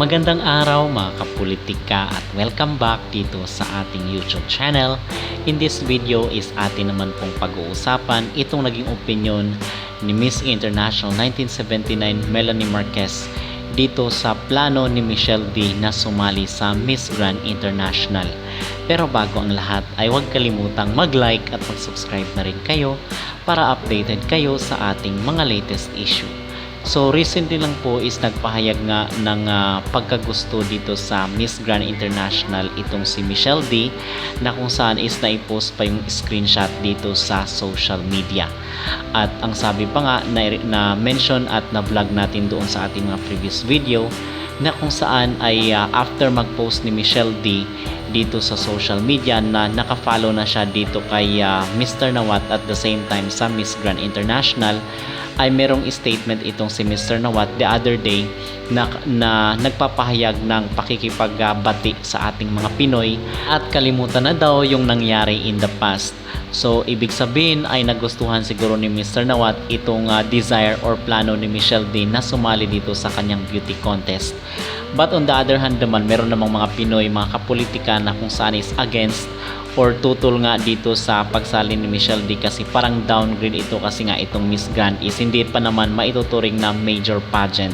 Magandang araw mga kapolitika at welcome back dito sa ating YouTube channel. In this video is atin naman pong pag-uusapan itong naging opinion ni Miss International 1979 Melanie Marquez dito sa plano ni Michelle D na sumali sa Miss Grand International. Pero bago ang lahat ay huwag kalimutang mag-like at mag-subscribe na rin kayo para updated kayo sa ating mga latest issue. So recently lang po is nagpahayag nga ng ah, pagkagusto dito sa Miss Grand International itong si Michelle D na kung saan is naipost pa yung screenshot dito sa social media. At ang sabi pa nga na, na mention at na vlog natin doon sa ating mga previous video na kung saan ay ah, after mag-post ni Michelle D dito sa social media na naka-follow na siya dito kay ah, Mr. Nawat at the same time sa Miss Grand International ay merong statement itong si Mr. Nawat the other day na, na nagpapahayag ng pakikipagbati sa ating mga Pinoy at kalimutan na daw yung nangyari in the past. So, ibig sabihin ay nagustuhan siguro ni Mr. Nawat itong ah, desire or plano ni Michelle D na sumali dito sa kanyang beauty contest. But on the other hand naman, meron namang mga Pinoy, mga kapolitika na kung saan is against or tutol nga dito sa pagsali ni Michelle D kasi parang downgrade ito kasi nga itong Miss Grand is hindi pa naman maituturing na major pageant.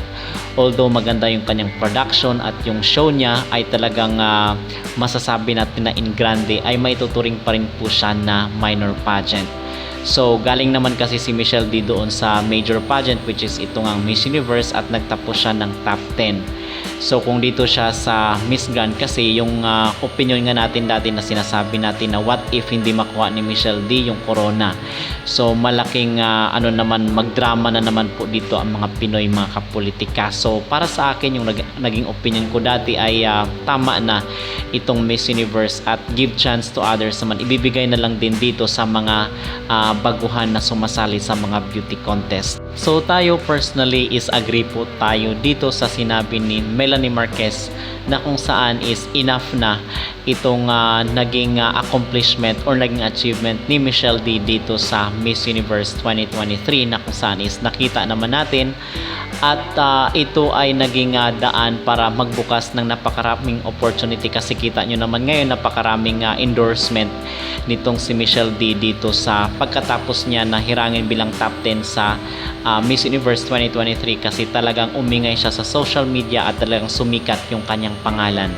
Although maganda yung kanyang production at yung show niya ay talagang ah, masasabi natin na in grande ay maituturing pa rin po siya na minor pageant. So, galing naman kasi si Michelle D doon sa major pageant which is ito ang Miss Universe at nagtapos siya ng top 10. So, kung dito siya sa Miss Grand kasi yung ah, opinion nga natin dati na sinasabi natin na what if hindi makuha ni Michelle D yung corona. So, malaking ah, ano naman magdrama na naman po dito ang mga Pinoy mga kapolitika. So, para sa akin yung nag- naging opinion ko dati ay ah, tama na itong Miss Universe at give chance to others naman. Ibibigay na lang din dito sa mga ah, baguhan na sumasali sa mga beauty contest. So tayo personally is agree po tayo dito sa sinabi ni Melanie Marquez na kung saan is enough na itong ah, naging ah, accomplishment or naging achievement ni Michelle D dito sa Miss Universe 2023 na kung saan is nakita naman natin. At ah, ito ay naging ah, daan para magbukas ng napakaraming opportunity kasi kita nyo naman ngayon napakaraming ah, endorsement nitong si Michelle D dito sa pagkatapos niya na hirangin bilang top 10 sa ah, Miss Universe 2023 kasi talagang umingay siya sa social media at talagang sumikat yung kanyang pangalan.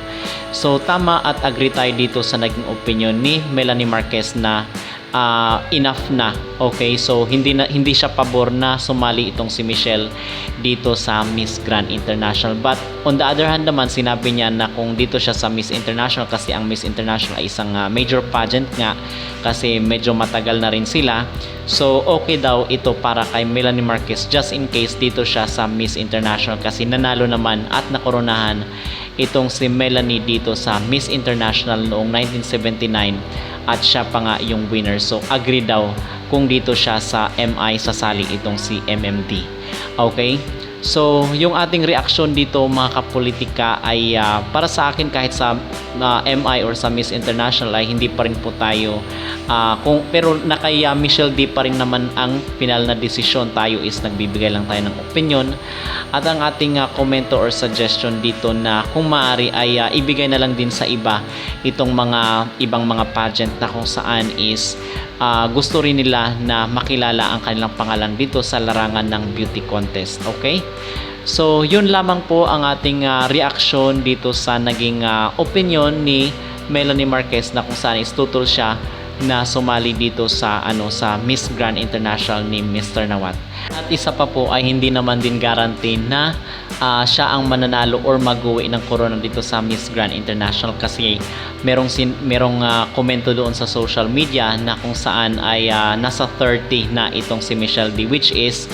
So tama at agree tayo dito sa naging opinion ni Melanie Marquez na ah, enough na. Okay, so hindi na hindi siya pabor na sumali itong si Michelle dito sa Miss Grand International. But on the other hand naman sinabi niya na kung dito siya sa Miss International kasi ang Miss International ay isang ah, major pageant nga kasi medyo matagal na rin sila. So okay daw ito para kay Melanie Marquez just in case dito siya sa Miss International kasi nanalo naman at nakoronahan itong si Melanie dito sa Miss International noong 1979 at siya pa nga yung winner. So agree daw kung dito siya sa MI sasali itong si MMD. Okay? So, yung ating reaksyon dito mga kapolitika ay ah, para sa akin kahit sa ah, MI or sa Miss International ay hindi pa rin po tayo ah, kung pero na kay ah, Michelle D pa rin naman ang final na desisyon tayo is nagbibigay lang tayo ng opinion at ang ating ah, komento or suggestion dito na kung maaari ay ah, ibigay na lang din sa iba itong mga ibang mga pageant na kung saan is ah, gusto rin nila na makilala ang kanilang pangalan dito sa larangan ng beauty contest. Okay? So, yun lamang po ang ating ah, reaction dito sa naging ah, opinion ni Melanie Marquez na kung saan is tutol siya na sumali dito sa ano sa Miss Grand International ni Mr. Nawat. At isa pa po ay hindi naman din guarantee na ah, siya ang mananalo or mag-uwi ng corona dito sa Miss Grand International kasi merong sin merong ah, komento doon sa social media na kung saan ay ah, nasa 30 na itong si Michelle D which is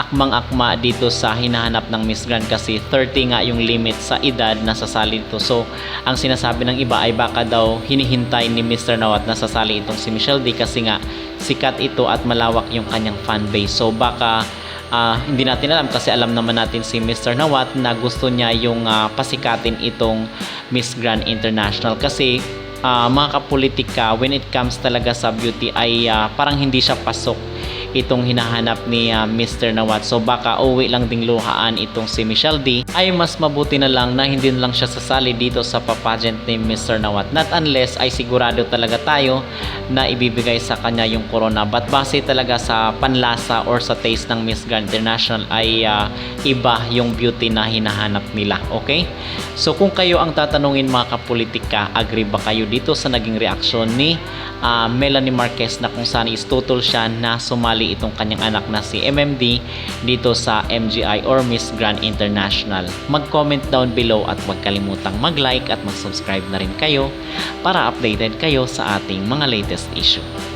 akmang-akma dito sa hinahanap ng Miss Grand kasi 30 nga yung limit sa edad na sasali ito. So, ang sinasabi ng iba ay baka daw hinihintay ni Mr. Nawat na sasali itong si Michelle D kasi nga sikat ito at malawak yung kanyang fan base. So, baka ah, hindi natin alam kasi alam naman natin si Mr. Nawat na gusto niya yung ah, pasikatin itong Miss Grand International kasi ah, mga kapolitika when it comes talaga sa beauty ay ah, parang hindi siya pasok itong hinahanap ni ah, Mr. Nawat. So baka uwi lang ding luhaan itong si Michelle D ay mas mabuti na lang na hindi lang siya sasali dito sa papageant ni Mr. Nawat. Not unless ay sigurado talaga tayo na ibibigay sa kanya yung corona. But base talaga sa panlasa or sa taste ng Miss Grand International ay ah, iba yung beauty na hinahanap nila. Okay? So kung kayo ang tatanungin mga kapolitika, agree ba kayo dito sa naging reaksyon ni ah, Melanie Marquez na kung saan istutol siya na sumali itong kanyang anak na si MMD dito sa MGI or Miss Grand International. Mag-comment down below at huwag kalimutang mag-like at mag-subscribe na rin kayo para updated kayo sa ating mga latest issue.